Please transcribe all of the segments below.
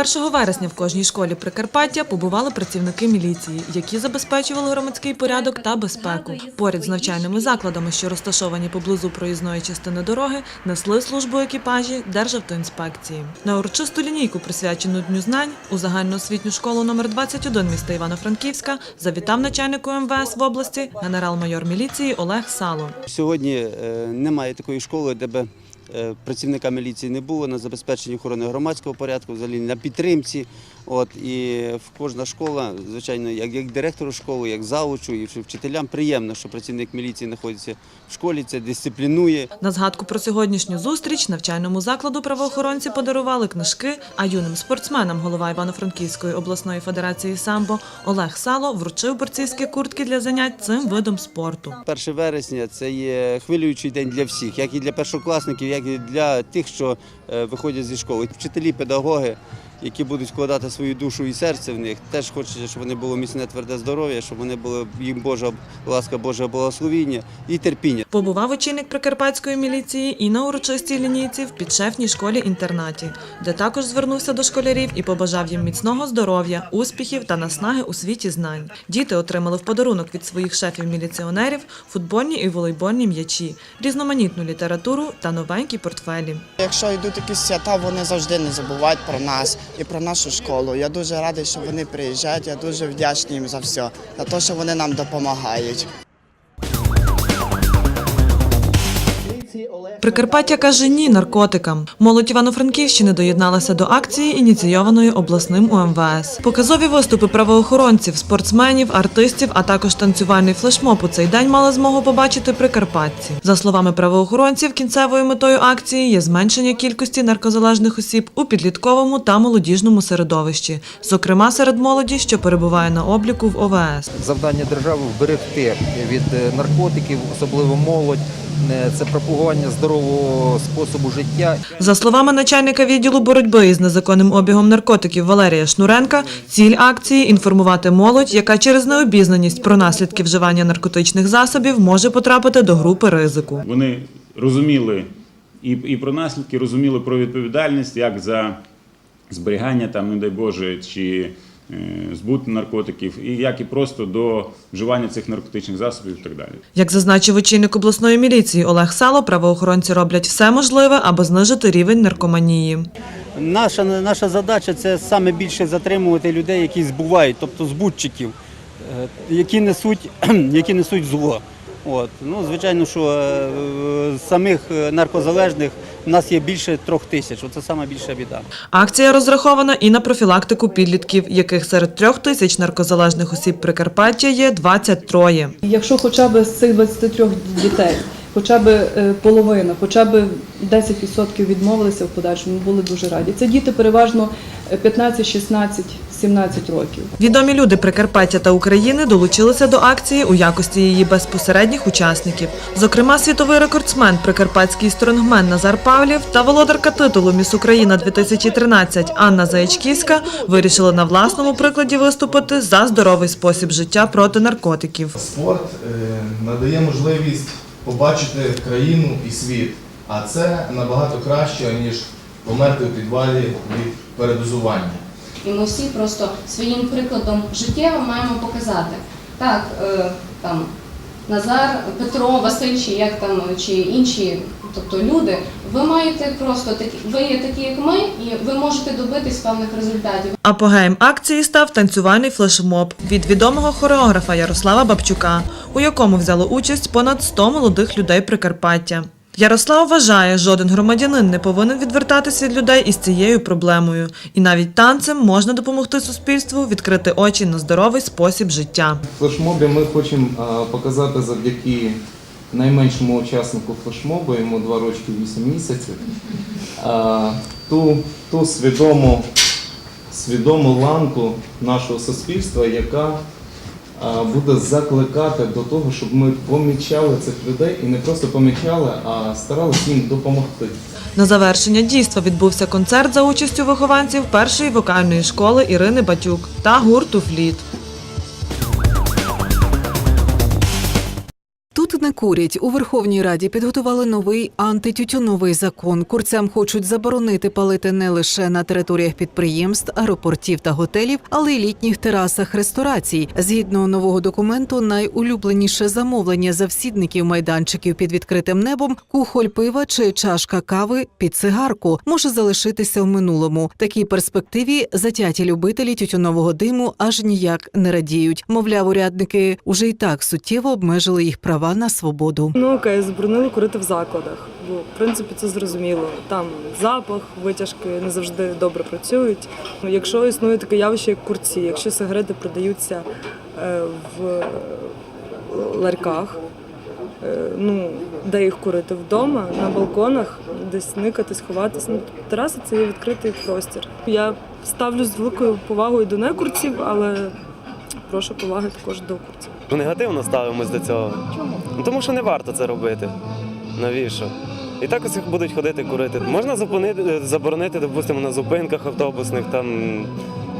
1 вересня в кожній школі Прикарпаття побували працівники міліції, які забезпечували громадський порядок та безпеку. Поряд з навчальними закладами, що розташовані поблизу проїзної частини дороги, несли службу екіпажі Державтоінспекції. На урочисту лінійку, присвячену Дню знань, у загальноосвітню школу номер 21 міста Івано-Франківська завітав начальнику МВС в області генерал-майор міліції Олег Сало. Сьогодні е, немає такої школи, де би працівника міліції не було на забезпеченні охорони громадського порядку, взагалі на підтримці. От і в кожна школа, звичайно, як, як директору школи, як завучу і вчителям приємно, що працівник міліції знаходиться в школі, це дисциплінує. На згадку про сьогоднішню зустріч навчальному закладу правоохоронці подарували книжки, а юним спортсменам голова Івано-Франківської обласної федерації самбо Олег Сало вручив борцівські куртки для занять цим видом спорту. 1 вересня це є хвилюючий день для всіх, як і для першокласників, як і для тих, що виходять зі школи. Вчителі, педагоги, які будуть вкладати свою душу і серце в них, теж хочеться, щоб вони було міцне тверде здоров'я, щоб вони були їм Божа ласка, Боже благословіння і терпіння. Побував очільник прикарпатської міліції і на урочистій лінійці в підшефній школі-інтернаті, де також звернувся до школярів і побажав їм міцного здоров'я, успіхів та наснаги у світі знань. Діти отримали в подарунок від своїх шефів-міліціонерів футбольні і волейбольні м'ячі, різноманітну літературу та новенькі портфелі. Якщо йдуть якісь свята, вони завжди не забувають про нас і про нашу школу. Я дуже радий, що вони приїжджають. Я дуже вдячний їм за все, за те, що вони нам допомагають. Прикарпаття каже ні наркотикам. Молодь Івано-Франківщини доєдналася до акції, ініційованої обласним УМВС. Показові виступи правоохоронців, спортсменів, артистів, а також танцювальний флешмоб у цей день мали змогу побачити прикарпатці. За словами правоохоронців, кінцевою метою акції є зменшення кількості наркозалежних осіб у підлітковому та молодіжному середовищі, зокрема серед молоді, що перебуває на обліку в ОВС. завдання держави вберегти від е, наркотиків, особливо молодь. Е, Це пропагування здорового способу життя. За словами начальника відділу боротьби із незаконним обігом наркотиків Валерія Шнуренка, ціль акції інформувати молодь, яка через необізнаність про наслідки вживання наркотичних засобів може потрапити до групи ризику. Вони розуміли і, і про наслідки, розуміли про відповідальність як за зберігання, там, не дай Боже, чи збут наркотиків, і як і просто до вживання цих наркотичних засобів і так далі. Як зазначив очільник обласної міліції Олег Сало, правоохоронці роблять все можливе, аби знижити рівень наркоманії. Наша, наша задача це саме більше затримувати людей, які збувають, тобто збутчиків, е, які несуть, які несуть зло. От. Ну, звичайно, що з самих е, наркозалежних у нас є більше трьох тисяч. Оце найбільша біда. Акція розрахована і на профілактику підлітків, яких серед трьох тисяч наркозалежних осіб Прикарпаття є 23. Якщо хоча б з цих 23 дітей, хоча б е, половина, хоча б 10% відмовилися в подальшому, ми були дуже раді. Це діти переважно е, 15, 16, 17 років. Відомі люди Прикарпаття та України долучилися до акції у якості її безпосередніх учасників. Зокрема, світовий рекордсмен, прикарпатський стронгмен Назар Павлів та володарка титулу Міс Україна 2013 Анна Заячківська вирішили на власному прикладі виступити за здоровий спосіб життя проти наркотиків. Спорт е, надає можливість побачити країну і світ, а це набагато краще, ніж померти у підвалі від передозування. І ми всі просто своїм прикладом життєво маємо показати. Так, е, там Назар, Петро, Василь, як там, чи інші, тобто люди, ви маєте просто такі, ви є такі, як ми, і ви можете добитись певних результатів. Апогеєм акції став танцювальний флешмоб від відомого хореографа Ярослава Бабчука, у якому взяло участь понад 100 молодих людей Прикарпаття. Ярослав вважає, жоден громадянин не повинен відвертатися від людей із цією проблемою, і навіть танцем можна допомогти суспільству відкрити очі на здоровий спосіб життя. В флешмобі ми хочемо показати завдяки найменшому учаснику флешмобу, йому 2 роки 8 місяців, ту, ту свідому, свідому ланку нашого суспільства, яка буде закликати до того, щоб ми помічали цих людей і не просто помічали, а старалися їм допомогти. На завершення дійства відбувся концерт за участю вихованців першої вокальної школи Ірини Батюк та гурту Фліт. Не курять у Верховній Раді підготували новий антитютюновий закон. Курцям хочуть заборонити палити не лише на територіях підприємств, аеропортів та готелів, але й літніх терасах ресторацій. Згідно нового документу, найулюбленіше замовлення завсідників майданчиків під відкритим небом, кухоль пива чи чашка кави під цигарку може залишитися в минулому. Такій перспективі затяті любителі тютюнового диму аж ніяк не радіють. Мовляв, урядники уже й так суттєво обмежили їх права на свободу. Ну окей, заборонили курити в закладах, бо в принципі це зрозуміло. Там запах, витяжки не завжди добре працюють. Якщо існує таке явище, як курці, якщо сигарети продаються е, в ларьках, е, ну де їх курити вдома, на балконах, десь никати, сховатися. Ну, тераса це є відкритий простір. Я ставлюсь з великою повагою до некурців, але прошу поваги також до курців. Ну, негативно ставимось до цього. Чому? Тому що не варто це робити. Навіщо? І так ось будуть ходити курити. Можна зупинити, заборонити, допустимо, на зупинках автобусних, там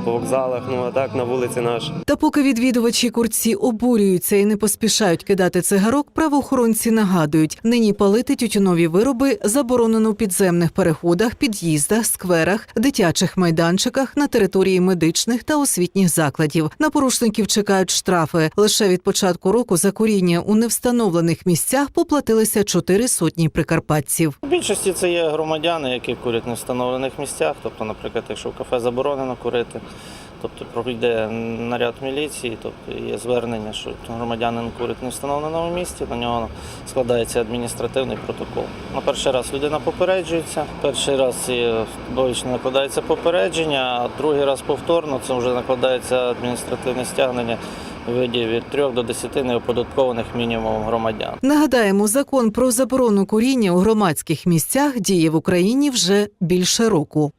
по вокзалах, ну а так на вулиці наш. Та поки відвідувачі курці обурюються і не поспішають кидати цигарок, правоохоронці нагадують, нині палити тютюнові вироби заборонено в підземних переходах, під'їздах, скверах, дитячих майданчиках на території медичних та освітніх закладів. На порушників чекають штрафи. Лише від початку року за куріння у невстановлених місцях поплатилися чотири сотні прикарпатців. У більшості це є громадяни, які курять не встановлених місцях. Тобто, наприклад, якщо в кафе заборонено курити, тобто пройде наряд міліції, тобто є звернення, що громадянин курить не встановленому місці, на нього складається адміністративний протокол. На перший раз людина попереджується, перший раз є, обично накладається попередження, а другий раз повторно це вже накладається адміністративне стягнення виді від 3 до 10 неоподаткованих мінімумів громадян. Нагадаємо, закон про заборону куріння у громадських місцях діє в Україні вже більше року.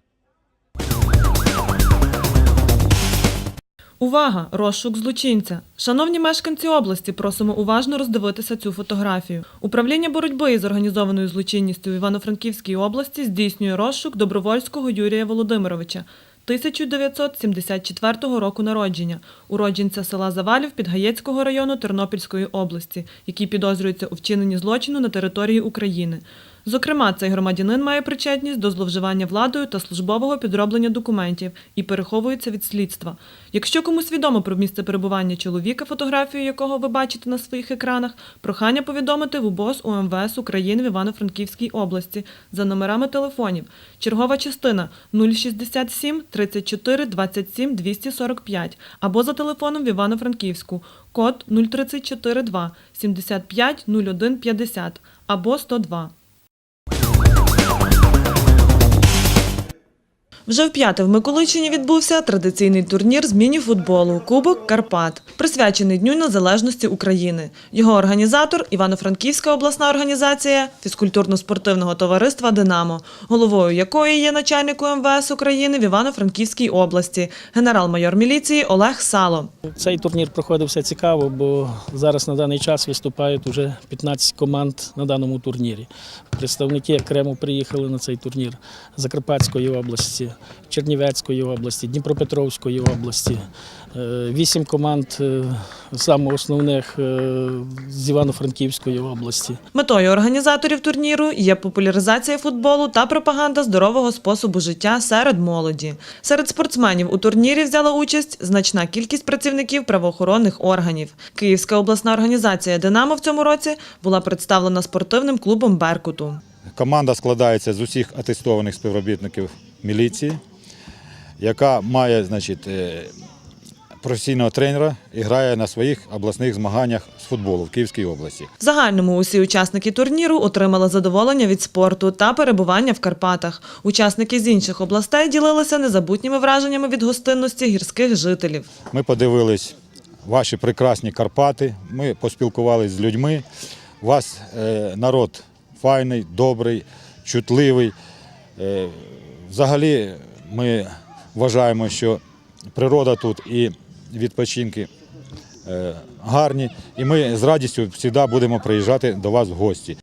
Увага! Розшук злочинця. Шановні мешканці області, просимо уважно роздивитися цю фотографію. Управління боротьби із організованою злочинністю в Івано-Франківській області здійснює розшук добровольського Юрія Володимировича. 1974 року народження, уродженця села Завалів Підгаєцького району Тернопільської області, який підозрюється у вчиненні злочину на території України. Зокрема, цей громадянин має причетність до зловживання владою та службового підроблення документів і переховується від слідства. Якщо комусь відомо про місце перебування чоловіка, фотографію якого ви бачите на своїх екранах, прохання повідомити в УБОС УМВС України в Івано-Франківській області за номерами телефонів. Чергова частина 067 34 27 245 або за телефоном в Івано-Франківську код 0342 75 01 50 або 102. Вже вп'яте в Миколичині відбувся традиційний турнір з міні-футболу Кубок Карпат, присвячений Дню Незалежності України. Його організатор Івано-Франківська обласна організація фізкультурно-спортивного товариства Динамо, головою якої є начальник УМВС України в Івано-Франківській області, генерал-майор міліції Олег Сало. Цей турнір проходив все цікаво, бо зараз на даний час виступають вже 15 команд на даному турнірі. Представники окремо приїхали на цей турнір Закарпатської області, Чернівецької області, Дніпропетровської області. Е, Вісім команд е, саме основних е, з Івано-Франківської області. Метою організаторів турніру є популяризація футболу та пропаганда здорового способу життя серед молоді. Серед спортсменів у турнірі взяла участь значна кількість працівників правоохоронних органів. Київська обласна організація Динамо в цьому році була представлена спортивним клубом Беркуту. Команда складається з усіх атестованих співробітників міліції, яка має значить, е, професійного тренера і грає на своїх обласних змаганнях з футболу в Київській області. В загальному усі учасники турніру отримали задоволення від спорту та перебування в Карпатах. Учасники з інших областей ділилися незабутніми враженнями від гостинності гірських жителів. Ми подивились ваші прекрасні Карпати, ми поспілкувалися з людьми. Вас е, народ файний, добрий, чутливий. Е, взагалі ми вважаємо, що природа тут і відпочинки е, гарні, і ми з радістю завжди будемо приїжджати до вас в гості.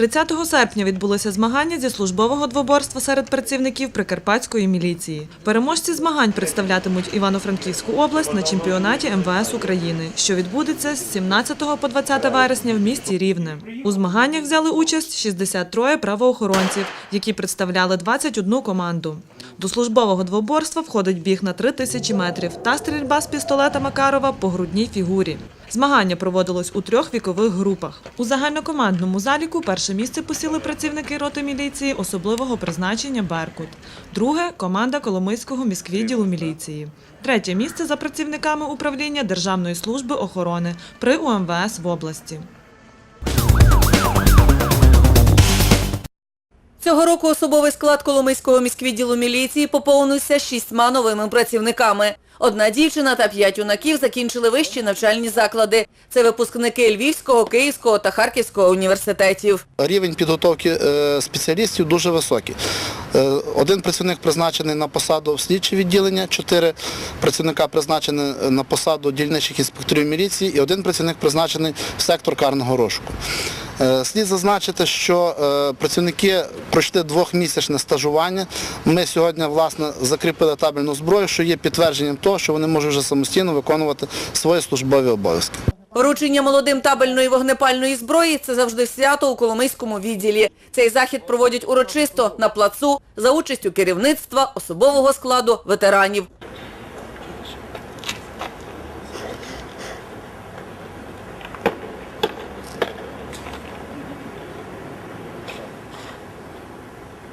30 серпня відбулися змагання зі службового двоборства серед працівників Прикарпатської міліції. Переможці змагань представлятимуть Івано-Франківську область на чемпіонаті МВС України, що відбудеться з 17 по 20 вересня в місті Рівне. У змаганнях взяли участь 63 правоохоронців, які представляли 21 команду. До службового двоборства входить біг на 3 тисячі метрів та стрільба з пістолета Макарова по грудній фігурі. Змагання проводилось у трьох вікових групах. У загальнокомандному заліку перше місце посіли працівники роти міліції особливого призначення Беркут. Друге команда Коломийського міськвідділу міліції. Третє місце за працівниками управління Державної служби охорони при УМВС в області. Цього року особовий склад Коломийського міськвідділу міліції поповнився шістьма новими працівниками. Одна дівчина та п'ять юнаків закінчили вищі навчальні заклади. Це випускники Львівського, Київського та Харківського університетів. Рівень підготовки е, спеціалістів дуже високий. Е, Один працівник призначений на посаду в слідче відділення, чотири працівника призначені на посаду дільничих інспекторів міліції і один працівник призначений в сектор карного розшуку. Е, Слід зазначити, що е, працівники пройшли двохмісячне стажування. Ми сьогодні власне закріпили табельну зброю, що є підтвердженням того, що вони можуть вже самостійно виконувати свої службові обов'язки. Вручення молодим табельної вогнепальної зброї – це завжди свято у Коломийському відділі. Цей захід проводять урочисто на плацу за участю керівництва, особового складу, ветеранів.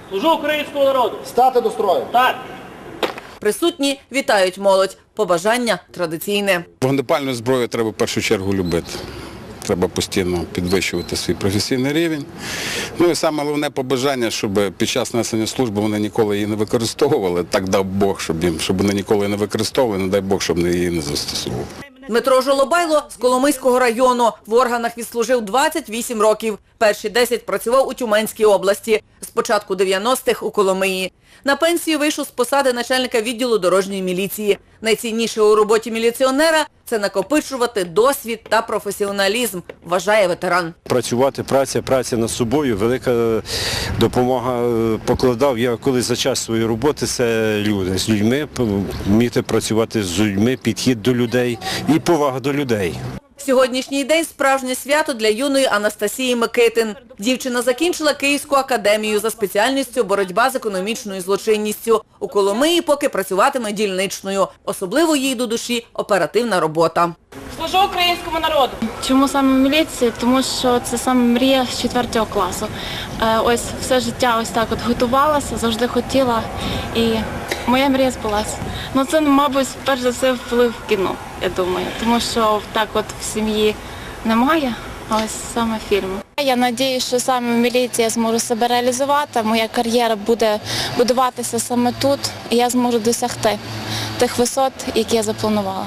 Служу українському народу. Стати до строю. Так. Присутні вітають молодь. Побажання традиційне. Вогнепальну зброю треба в першу чергу любити. Треба постійно підвищувати свій професійний рівень. Ну і саме головне побажання, щоб під час несення служби вони ніколи її не використовували. Так дав Бог, щоб їм, щоб вони ніколи не використовували, не дай Бог, щоб вони її не застосовували. Дмитро Жолобайло з Коломийського району. В органах відслужив 28 років. Перші 10 працював у Тюменській області. З початку 90-х у Коломиї. На пенсію вийшов з посади начальника відділу дорожньої міліції. Найцінніше у роботі міліціонера – це накопичувати досвід та професіоналізм, вважає ветеран. Працювати, праця, праця над собою, велика допомога е, покладав. Я коли за час своєї роботи це люди з людьми, вміти працювати з людьми, підхід до людей і повага до людей. Сьогоднішній день – справжнє свято для юної Анастасії Микитин. Дівчина закінчила Київську академію за спеціальністю боротьба з економічною злочинністю. У Коломиї поки працюватиме дільничною. Особливо їй до душі оперативна робота. Служу українському народу. Чому саме міліції? Тому що це саме мрія з 4 класу. Е, Ось все життя ось так от готувалася, завжди хотіла. І моя мрія збулася. Ну це, мабуть, перш за все вплив кіно, я думаю. Тому що так от в сім'ї немає, а ось саме фільм. Я сподіваюся, що саме в міліції я зможу себе реалізувати. Моя кар'єра буде будуватися саме тут, і я зможу досягти тих висот, які я запланувала.